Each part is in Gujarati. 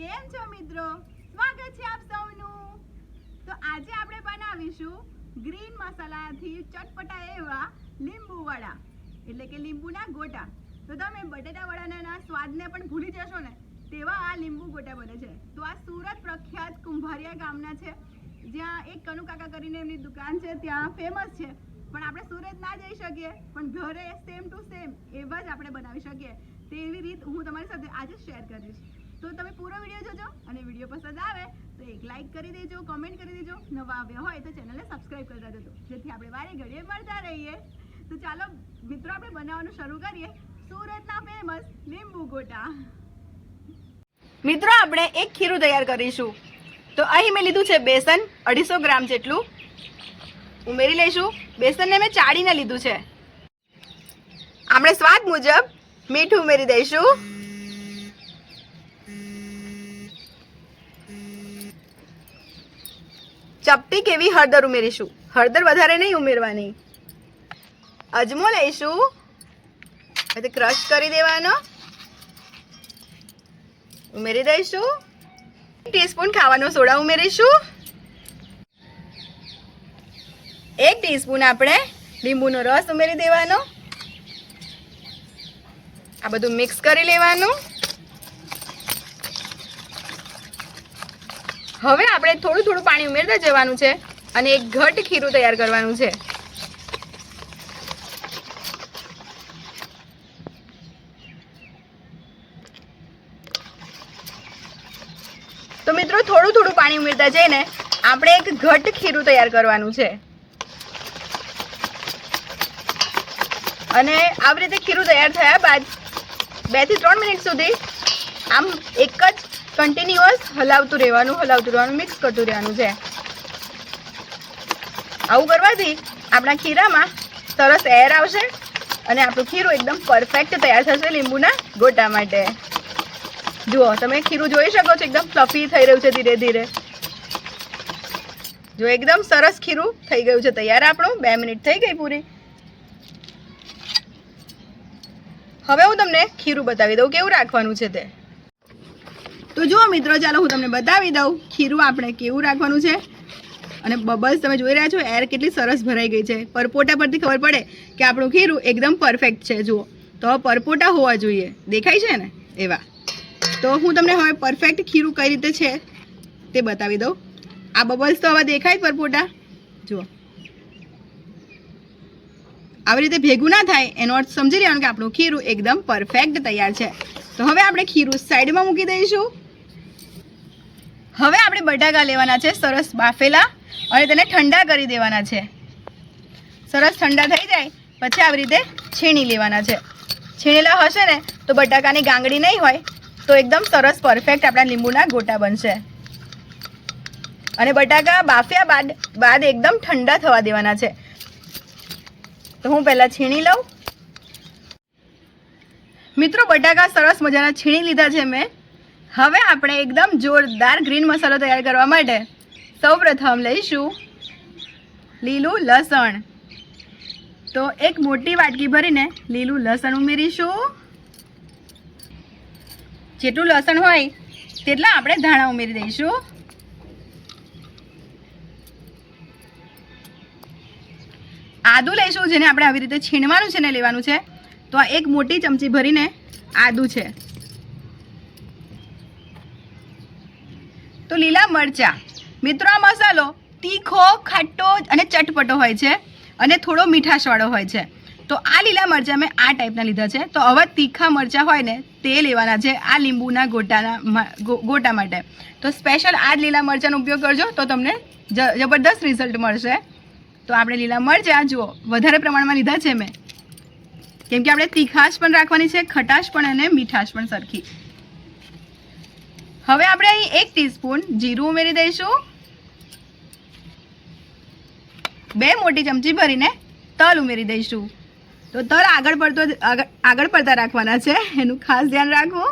કેમ છો મિત્રો? સ્વાગત છે આપ સૌનું. તો આજે આપણે બનાવીશું ગ્રીન મસાલાથી ચટપટા એવા લીંબુ વડા, એટલે કે લીંબુના ગોટા. તો તમે બટેટા વડાના સ્વાદને પણ ભૂલી જશો ને, તેવા આ લીંબુ ગોટા બને છે. તો આ સુરત પ્રખ્યાત કુંભારિયા ગામના છે. જ્યાં એક કનુકાકા કરીને એમની દુકાન છે, ત્યાં ફેમસ છે. પણ આપણે સુરત ના જઈ શકીએ, પણ ઘરે સેમ ટુ સેમ એવા જ આપણે બનાવી શકીએ. તેવી રીત હું તમારી સાથે આજે શેર કરીશ. તો તમે પૂરો વીડિયો જોજો અને વીડિયો પસંદ આવે તો એક લાઈક કરી દેજો કોમેન્ટ કરી દેજો. નવા આવ્યા હોય તો ચેનલને સબસ્ક્રાઇબ કરતા જજો જેથી આપણે વારે ઘડીએ મળતા રહીએ. તો ચાલો, મિત્રો, આપણે બનાવવાનું શરૂ કરીએ. સુરતના ફેમસ લીંબુ ગોટા. મિત્રો, આપણે એક ખીરું તૈયાર કરીશું. તો અહીં મેં લીધું છે બેસન અઢીસો ગ્રામ જેટલું. ઉમેરી લઈશું. બેસનને મેં ચાળીને લીધું છે. આપણે સ્વાદ મુજબ મીઠું ઉમેરી દઈશું. ચપટી કેવી હળદર ઉમેરીશું? હળદર વધારે નહીં ઉમેરવાની. અજમો લઈશું. એટલે ક્રશ કરી દેવાનો. ઉમેરી દઈશું. ટીસ્પૂન ખાવાનો સોડા ઉમેરીશું. એક ટીસ્પૂન આપણે લીંબુનો રસ ઉમેરી દેવાનો. આ બધું મિક્સ કરી લેવાનું. હવે આપણે થોડું થોડું પાણી ઉમેરતા જવાનું છે અને એક ઘટ ખીરું તૈયાર કરવાનું છે. તો મિત્રો, થોડું થોડું પાણી ઉમેરતા જઈને આપણે એક ઘટ ખીરું તૈયાર કરવાનું છે. અને આવી રીતે ખીરું તૈયાર થયા બાદ બેથી ત્રણ મિનિટ સુધી આમ એક જ કન્ટિન્યુઅસ હલાવતું રહેવાનું હલાવતું રહેવાનું મિક્સ કરતું રહેવાનું છે. આવું કરવાથી આપણા ખીરામાં સરસ એર આવશે અને આપણું ખીરું એકદમ પરફેક્ટ તૈયાર થશે લીંબુના ગોટા માટે. જુઓ, તમે ખીરું જોઈ શકો છો, એકદમ ફ્લફી થઈ રહ્યું છે ધીરે ધીરે. જો એકદમ સરસ ખીરું થઈ ગયું છે, તૈયાર આપણું, બે મિનિટ થઈ ગઈ પૂરી. હવે હું તમને ખીરું બતાવી દઉં, કેવું રાખવાનું છે તે. તો જુઓ મિત્રો, ચાલો હું તમને બતાવી દઉં ખીરું આપણે કેવું રાખવાનું છે. અને બબલ્સ તમે જોઈ રહ્યા છો, એર કેટલી સરસ ભરાઈ ગઈ છે. પરપોટા પરથી ખબર પડે કે આપણું ખીરું એકદમ પરફેક્ટ છે, જુઓ. તો પરપોટા હોવા જોઈએ. દેખાય છે ને? એવા. તો હું તમને હવે પરફેક્ટ ખીરું કઈ રીતે છે તે બતાવી દઉં. આ બબલ્સ તો હવે દેખાય પરપોટા. જુઓ. આવી રીતે ભેગું ના થાય, એનો અર્થ સમજી લેવાનું કે આપણું ખીરું એકદમ પરફેક્ટ તૈયાર છે. તો હવે આપણે ખીરું સાઈડમાં મૂકી દઈશું. હવે આપણે બટાકા લેવાના છે સરસ બાફેલા અને તેને ઠંડા કરી દેવાના છે. સરસ ઠંડા થઈ જાય, પછી આવી રીતે છીણી લેવાના છે. છીણેલા હશે ને, તો બટાકાની ગાંગડી નહીં હોય, તો એકદમ સરસ પરફેક્ટ આપણા લીંબુના ગોટા બનશે. અને બટાકા બાફ્યા બાદ બાદ એકદમ ઠંડા થવા દેવાના છે. તો હું પહેલાં છીણી લઉં. મિત્રો, બટાકા સરસ મજાના છીણી લીધા છે મેં. હવે આપણે એકદમ જોરદાર ગ્રીન મસાલો તૈયાર કરવા માટે સૌપ્રથમ લઈશું લીલું લસણ. તો એક મોટી વાટકી ભરીને લીલું લસણ ઉમેરીશું. જેટલું લસણ હોય તેટલા આપણે ધાણા ઉમેરી દઈશું. આદું લઈશું, જેને આપણે આવી રીતે છીણવાનું છે ને લેવાનું છે, તો આ એક મોટી ચમચી ભરીને આદું છે તો લીલા મરચા. મિત્રો, આ મસાલો તીખો, ખાટો અને ચટપટો હોય છે અને થોડો મીઠાશવાળો હોય છે. તો આ લીલા મરચાં મેં આ ટાઈપના લીધા છે. તો હવે તીખા મરચાં હોય ને તે લેવાના છે આ લીંબુના ગોટાના ગોટા માટે. તો સ્પેશિયલ આ લીલા મરચાંનો ઉપયોગ કરજો તો તમને જબરદસ્ત રિઝલ્ટ મળશે. તો આપણે લીલા મરચાં જુઓ, વધારે પ્રમાણમાં લીધા છે મેં. કેમ કે આપણે તીખાશ પણ રાખવાની છે, ખટાશ પણ અને મીઠાશ પણ સરખી. હવે આપણે અહીં એક ટીસ્પૂન જીરું ઉમેરી દઈશું. બે મોટી ચમચી ભરીને તલ ઉમેરી દઈશું. તો તલ આગળ પડતો આગળ પડતા રાખવાના છે. એનું ખાસ ધ્યાન રાખવું.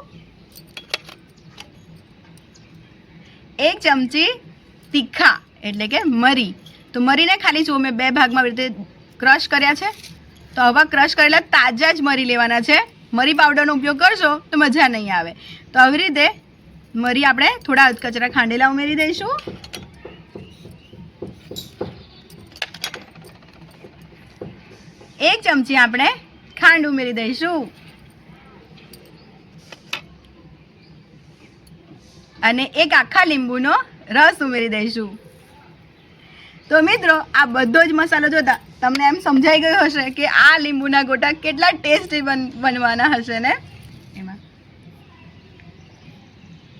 એક ચમચી તીખા, એટલે કે મરી. તો મરીને ખાલી જો મેં બે ભાગમાં રીતે ક્રશ કર્યા છે. તો આવા ક્રશ કરેલા તાજા જ મરી લેવાના છે. મરી પાવડરનો ઉપયોગ કરશો તો મજા નહીં આવે. તો આવી રીતે મરી આપણે થોડા કચરા ખાંડેલા ઉમેરી દઈશું. એક ચમચી આપણે ખાંડ ઉમેરી દઈશું. અને એક આખા લીંબુનો રસ ઉમેરી દઈશું. તો મિત્રો, આ બધો જ મસાલો જોતા તમને એમ સમજાઈ ગયો હશે કે આ લીંબુના ગોટા કેટલા ટેસ્ટી બન, બનવાના હશે ને એમાં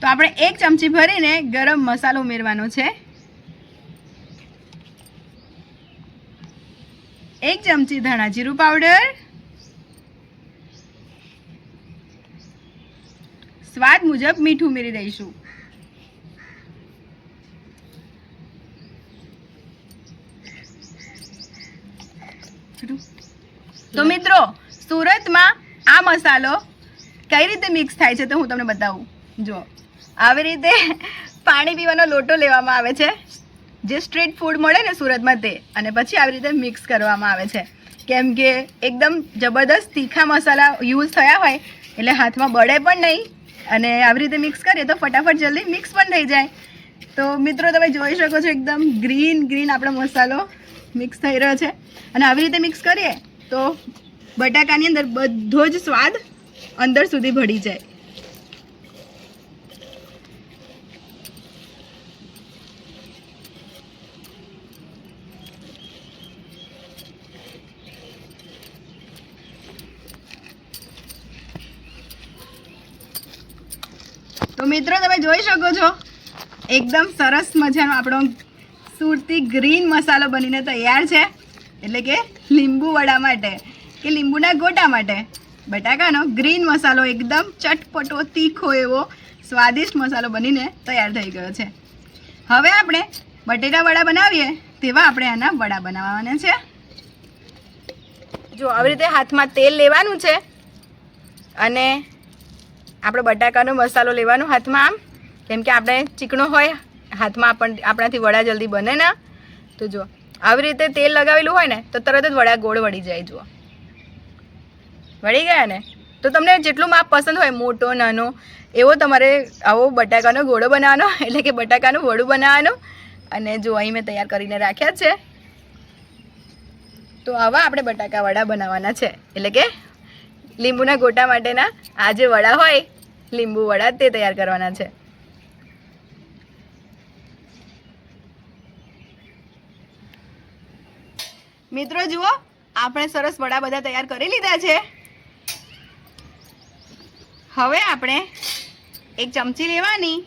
તો આપણે એક ચમચી ભરીને ગરમ મસાલો ઉમેરવાનો છે. એક ચમચી ધાણા જીરું પાવડર. સ્વાદ મુજબ મીઠું ઉમેરી દઈશું. તો મિત્રો, સુરતમાં આ મસાલો કઈ રીતે મિક્સ થાય છે તો હું તમને બતાવું. જો આવી રીતે પાણી પીવાનો લોટો લેવામાં આવે છે. જે સ્ટ્રીટ ફૂડ મળે ને સુરતમાં તે, અને પછી આવી રીતે મિક્સ કરવામાં આવે છે. કેમ કે એકદમ જબરદસ્ત તીખા મસાલા યુઝ થયા હોય, એટલે હાથમાં બળે પણ નહીં, અને આવી રીતે મિક્સ કરીએ તો ફટાફટ જલ્દી મિક્સ પણ થઈ જાય. તો મિત્રો, તમે જોઈ શકો છો એકદમ ગ્રીન ગ્રીન આપણો મસાલો મિક્સ થઈ રહ્યો છે. અને આવી રીતે મિક્સ કરીએ તો બટાકાની અંદર બધો જ સ્વાદ અંદર સુધી ભળી જાય. તો મિત્રો, તમે જોઈ શકો છો, એકદમ સરસ મજાનો આપણો સુરતી ગ્રીન મસાલો બનીને તૈયાર છે. એટલે કે લીંબુ વડા માટે, કે લીંબુના ગોટા માટે. બટાકાનો ગ્રીન મસાલો એકદમ ચટપટો, તીખો એવો, સ્વાદિષ્ટ મસાલો બનીને તૈયાર થઈ ગયો છે. હવે આપણે બટેટા વડા બનાવીએ, તેવા આપણે આના વડા બનાવવાના છે. જો, આવી રીતે હાથમાં તેલ લેવાનું છે અને આપણે બટાકાનો મસાલો લેવાનો હાથમાં આમ. કેમ કે આપણે ચીકણો હોય, હાથમાં આપણ આપણાથી વડા જલ્દી બને ના. તો જુઓ, આવી રીતે તેલ લગાવેલું હોય ને, તો તરત જ વડા ગોળ વળી જાય, જુઓ. વળી ગયા ને? તો તમને જેટલું માપ પસંદ હોય, મોટો, નાનો, એવો તમારે આવો બટાકાનો ગોળો બનાવવાનો, એટલે કે બટાકાનું વડું બનાવવાનું. અને જો અહીં મેં તૈયાર કરીને રાખ્યા છે. તો આવા આપણે બટાકા વડા બનાવવાના છે. એટલે કે લીંબુના ગોટા માટેના આ જે વડા હોય લીંબુ વડા તે તૈયાર કરવાના છે. મિત્રો જુઓ, આપણે સરસ વડા બધા તૈયાર કરી લીધા છે. હવે આપણે એક ચમચી લેવાની.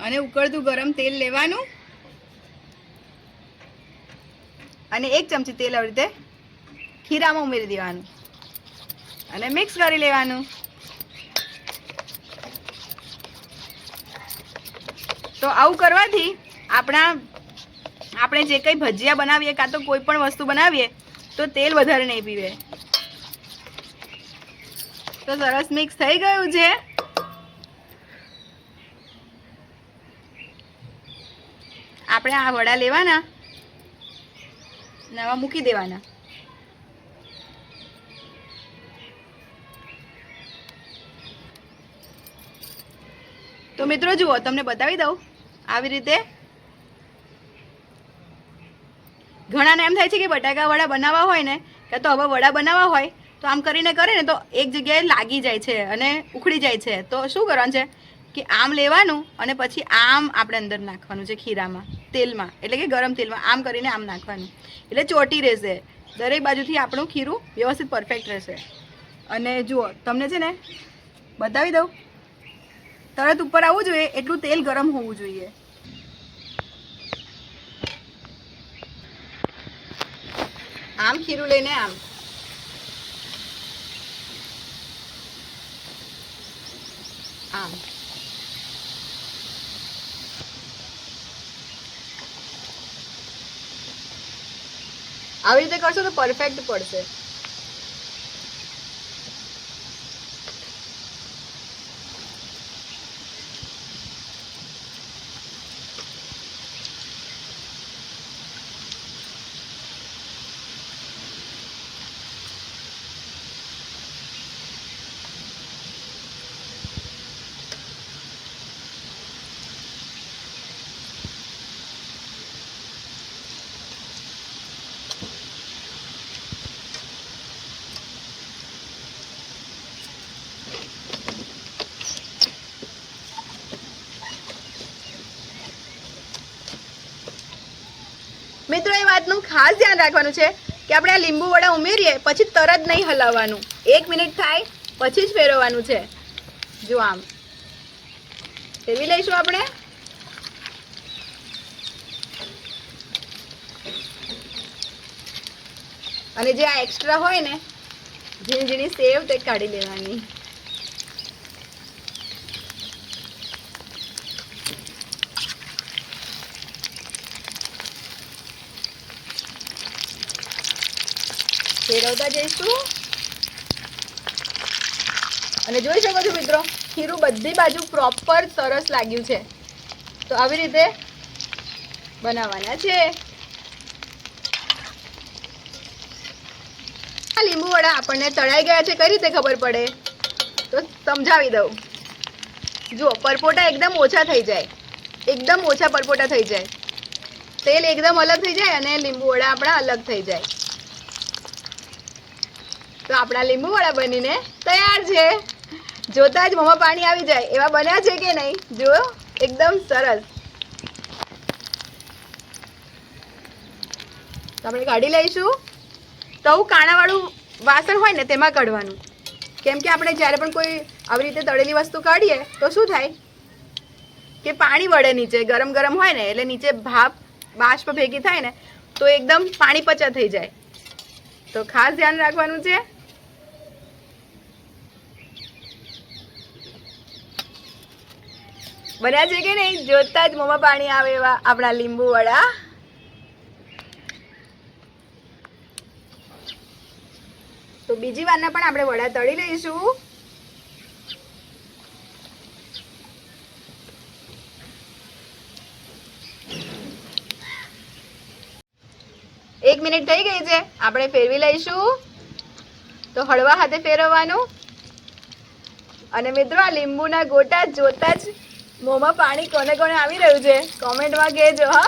અને ઉકળતું ગરમ તેલ લેવાનું. અને એક ચમચી તેલ આવી રીતે ખીરામાં ઉમેરી દેવાનું. અને મિક્સ કરી લેવાનું. તો આવું કરવાથી આપણા, આપણે જે કંઈ ભજીયા બનાવીએ કાં તો કોઈ પણ વસ્તુ બનાવીએ, તો તેલ વધારે નહીં પીવે. તો સરસ મિક્સ થઈ ગયું છે. આપણે આ વડા લેવાના. નવા મૂકી દેવાના. મિત્રો, જુઓ, તમને બતાવી દઉં. આવી રીતે ઘણાને એમ થાય છે કે બટાકા વડા બનાવવા હોય ને, કે તો હવે વડા બનાવવા હોય, તો આમ કરીને કરે ને તો એક જગ્યાએ લાગી જાય છે અને ઉખડી જાય છે. તો શું કરવાનું છે કે આમ લેવાનું અને પછી આમ આપણે અંદર નાખવાનું છે ખીરામાં, તેલમાં. એટલે કે ગરમ તેલમાં આમ કરીને આમ નાખવાનું. એટલે ચોટી રહેશે. દરેક બાજુથી આપણું ખીરું વ્યવસ્થિત પરફેક્ટ રહેશે. અને જુઓ, તમને છે ને બતાવી દઉં તરત ઉપર આવવું જોઈએ, એટલું તેલ ગરમ હોવું જોઈએ. આમ ખીરું લઈને આમ. આમ. આવી રીતે કરશો તો પરફેક્ટ પડશે. મિત્રો, એ વાતનું ખાસ ધ્યાન રાખવાનું છે કે આપણે આ લીંબુ વડા ઉમેરીએ પછી તરત નહીં હલાવવાનું. એક મિનિટ થાય, પછી જ ફેરવવાનું છે. જો આમ. ફેરવી લઈશું આપણે. અને જે આ એક્સ્ટ્રા હોય ને ઝીણી ઝીણી સેવ તે કાઢી લેવાની. ફેરવતા જઈશું. અને જોઈ શકો છો મિત્રો, ખીરું બધી બાજુ પ્રોપર સરસ લાગ્યું છે. તો આવી રીતે બનાવવાના છે. લીંબુ વડા આપણને તળાઈ ગયા છે, કઈ રીતે ખબર પડે? તો સમજાવી દઉં. જુઓ, પરપોટા એકદમ ઓછા થઈ જાય. એકદમ ઓછા પરપોટા થઈ જાય. તેલ એકદમ અલગ થઈ જાય અને લીંબુ વડા આપણા અલગ થઈ જાય. તો આપણા લીંબુ વડા બનીને તૈયાર છે. જોતા જ મોંમાં પાણી આવી જાય. એવા બન્યા છે કે નહીં? જો એકદમ સરસ. આપણે કાઢી લઈશું. તવું કાણાવાળું વાસણ હોય ને, તેમાં કાઢવાનું કેમ કે આપણે જ્યારે પણ કોઈ આવી રીતે તળેલી વસ્તુ કાઢીએ, તો શું થાય? કે પાણી વળે નીચે, ગરમ ગરમ હોય ને, એટલે નીચે ભાપ, બાષ્પ ભેગી થાય ને, તો એકદમ પાણી પચા થઈ જાય. તો ખાસ ધ્યાન રાખવાનું છે. બન્યા છે કે નહીં? જોતા જ મોમાં પાણી આવે એવા આપણા લીંબુ વડા તો બીજી વારના પણ આપણે વડા તળી લઈશું. એક મિનિટ થઈ ગઈ છે. આપણે ફેરવી લઈશું. તો હળવા હાથે ફેરવવાનું. અને મિત્રો, આ લીંબુના ગોટા જોતા જ મોંમાં પાણી કોને કોને આવી રહ્યું છે? કોમેન્ટમાં કહેજો, હા.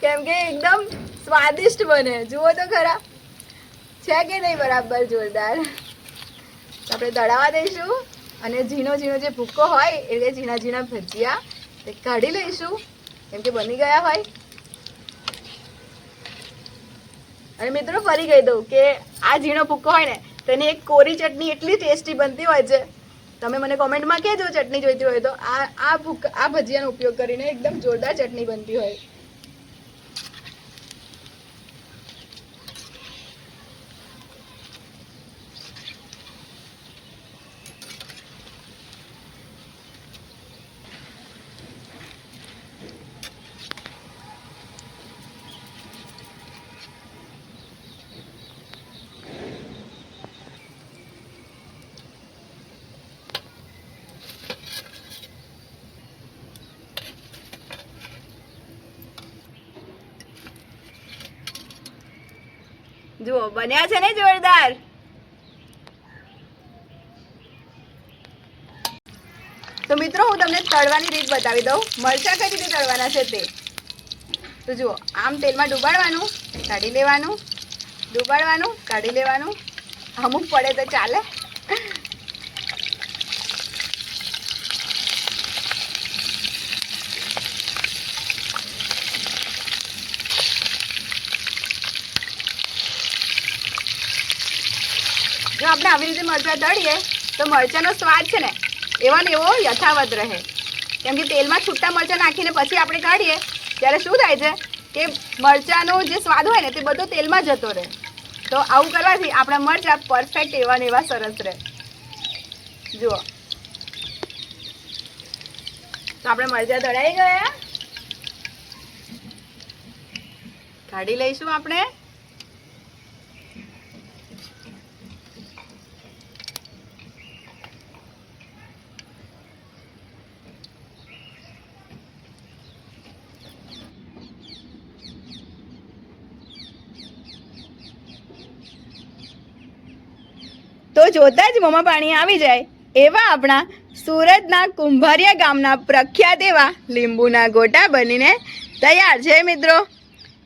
કેમ કે એકદમ સ્વાદિષ્ટ બને. જુઓ તો ખરા. છે કે નહીં બરાબર, જોરદાર? આપણે દળાવા દઈશું અને ઝીણો ઝીણો જે ભૂક્કો હોય એટલે ઝીણા ઝીણા ભજીયા તે કાઢી લઈશું. કેમ કે બની ગયા હોય. અને મિત્રો, ફરી કહી દઉં કે આ ઝીણો ભૂક્કો હોય ને, તેની એક કોરી ચટણી એટલી ટેસ્ટી બનતી હોય છે તમે મને કોમેન્ટમાં કહેજો ચટણી જોઈતી હોય તો. આ આ ભૂક આ ભજીયાનો ઉપયોગ કરીને એકદમ જોરદાર ચટણી બનતી હોય. જુઓ, બન્યા છે ને જોરદાર? તો મિત્રો, હું તમને તળવાની રીત બતાવી દઉં. મરચાં કઈ રીતે તળવાના છે તે? તો જુઓ, આમ તેલમાં ડૂબાડવાનું, કાઢી લેવાનું, ડૂબાડવાનું, કાઢી લેવાનું. અમુક પડે તો ચાલે જો આપણે આવી રીતે મરચાં દળીએ તો મરચાંનો સ્વાદ છે ને, એવો ને એવો યથાવત રહે. કેમ કે તેલમાં છૂટા મરચાં નાખીને પછી આપણે કાઢીએ, ત્યારે શું થાય છે કે મરચાંનો જે સ્વાદ હોય ને, તે બધો તેલમાં જતો રહે. તો આવું કરવાથી આપણા મરચાં પરફેક્ટ એવા ને એવા સરસ રહે. જુઓ. તો આપણે મરચાં દળાઈ ગયા. કાઢી લઈશું આપણે. જોતા જ મોંમાં પાણી આવી જાય. એવા આપણા સુરતના કુંભારિયા ગામના પ્રખ્યાત એવા લીંબુના ગોટા બનીને તૈયાર છે મિત્રો.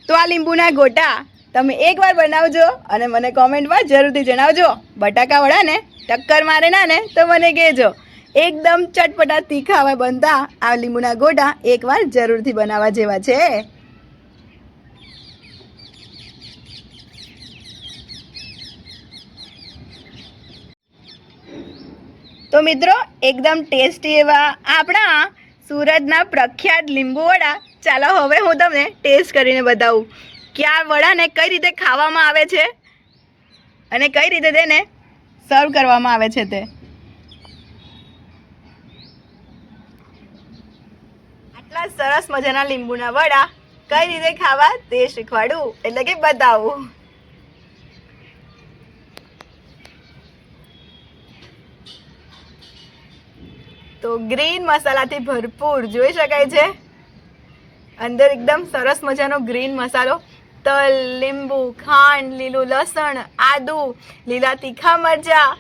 તો આ લીંબુના ગોટા તમે એકવાર બનાવજો અને મને કોમેન્ટમાં જરૂરથી જણાવજો. બટાકા વડાને ટક્કર મારે ના ને તો મને કહેજો. એકદમ ચટપટા તીખા હવે બનતા આ લીંબુના ગોટા એકવાર જરૂરથી બનાવવા જેવા છે. તો મિત્રો, એકદમ ટેસ્ટી એવા આપણા સુરતના પ્રખ્યાત લીંબુ વડા. ચાલો હવે હું તમને ટેસ્ટ કરીને બતાવું કે આ વડાને કઈ રીતે ખાવામાં આવે છે અને કઈ રીતે તેને સર્વ કરવામાં આવે છે તે. આટલા સરસ મજાના લીંબુના વડા કઈ રીતે ખાવા તે શીખવાડું એટલે કે બતાવું. તો ગ્રીન મસાલાથી ભરપૂર, જોઈ શકાય છે? અંદર એકદમ સરસ મજાનો ગ્રીન મસાલો. તલ, લીંબુ, ખાંડ, લીલું લસણ, આદુ, લીલા તીખા મરચાં,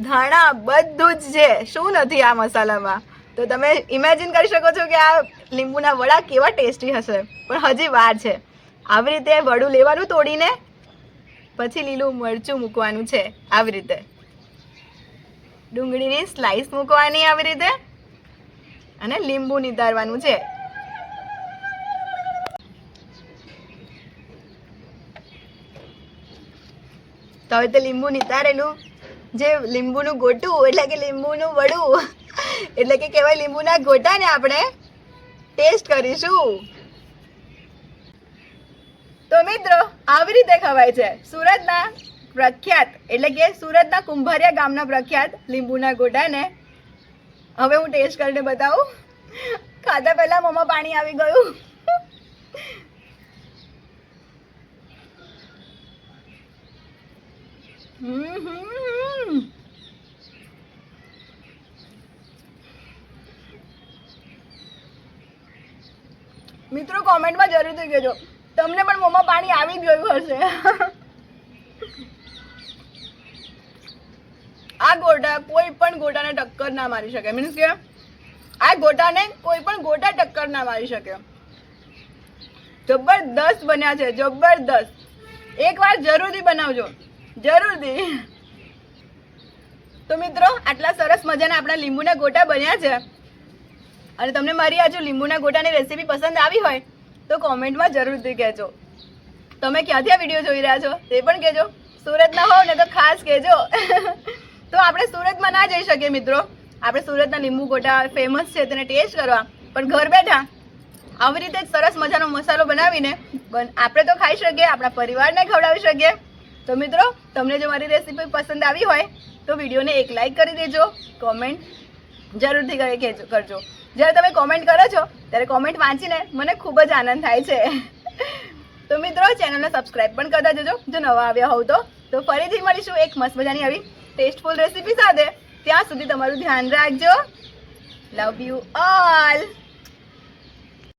ધાણા, બધું જ છે. શું નથી આ મસાલામાં? તો તમે ઇમેજિન કરી શકો છો કે આ લીંબુના વડા કેવા ટેસ્ટી હશે. પણ હજી વાર છે. આવી રીતે વડું લેવાનું તોડીને, પછી લીલું મરચું મૂકવાનું છે. આવી રીતે. ડુંગળીની સ્લાઈસ મૂકવાની આવી રીતે અને લીંબુ નિતારવાનું છે. તો હવે તે લીંબુ નિતારેલું. જે લીંબુનું ગોટું એટલે કે લીંબુનું વડું, એટલે કે કહેવાય લીંબુના ગોટાને આપણે ટેસ્ટ કરીશું. તો મિત્રો, આવી રીતે ખવાય છે. સુરતના પ્રખ્યાત, એટલે કે સુરતના કુંભારિયા ગામના પ્રખ્યાત લીંબુના ગોટાને હવે હું ટેસ્ટ કરીને બતાવું. ખાધા પહેલા મોંમાં પાણી આવી ગયું. મિત્રો કોમેન્ટમાં જરૂરથી કહેજો. તમને પણ મોંમાં પાણી આવી ગયું હશે. આ ગોટા કોઈ પણ ગોટાને ટક્કર ના મારી શકે. મીન્સ કે આ ગોટાને કોઈ પણ ગોટા ટક્કર ના મારી શકે. જબરદસ્ત બન્યા છે, જબરદસ્ત. એકવાર જરૂરથી બનાવજો. જરૂરથી. તો મિત્રો, આટલા સરસ મજાના આપણા લીંબુના ગોટા બન્યા છે. અને તમને મારી આ લીંબુના ગોટાની રેસીપી પસંદ આવી હોય, તો કોમેન્ટમાં જરૂરથી કહેજો. તમે ક્યાંથી આ વીડિયો જોઈ રહ્યા છો, તે પણ કહેજો. સુરતના હોવ ને તો ખાસ કહેજો. તો આપણે સુરતમાં ના જઈ શકીએ મિત્રો. આપણે સુરતના લીંબુ ગોટા ફેમસ છે, તેને ટેસ્ટ કરવા. પણ ઘર બેઠા આવી રીતે જ સરસ મજાનો મસાલો બનાવીને બન- આપણે તો ખાઈ શકીએ, આપણા પરિવારને ખવડાવી શકીએ. તો મિત્રો, તમને જો મારી રેસીપી પસંદ આવી હોય, તો વિડીયોને એક લાઈક કરી દેજો કોમેન્ટ જરૂરથી કરજો. જ્યારે તમે કોમેન્ટ કરો છો, ત્યારે કોમેન્ટ વાંચીને મને ખૂબ જ આનંદ થાય છે. તો મિત્રો ચેનલને સબસ્ક્રાઈબ પણ કરતા જજો. જો નવા આવ્યા હોવ તો ફરીથી મળીશું એક મસ્ત મજાની આવી ટેસ્ટફુલ રેસીપી સાથે ત્યાં સુધી તમારું ધ્યાન રાખજો. Love you all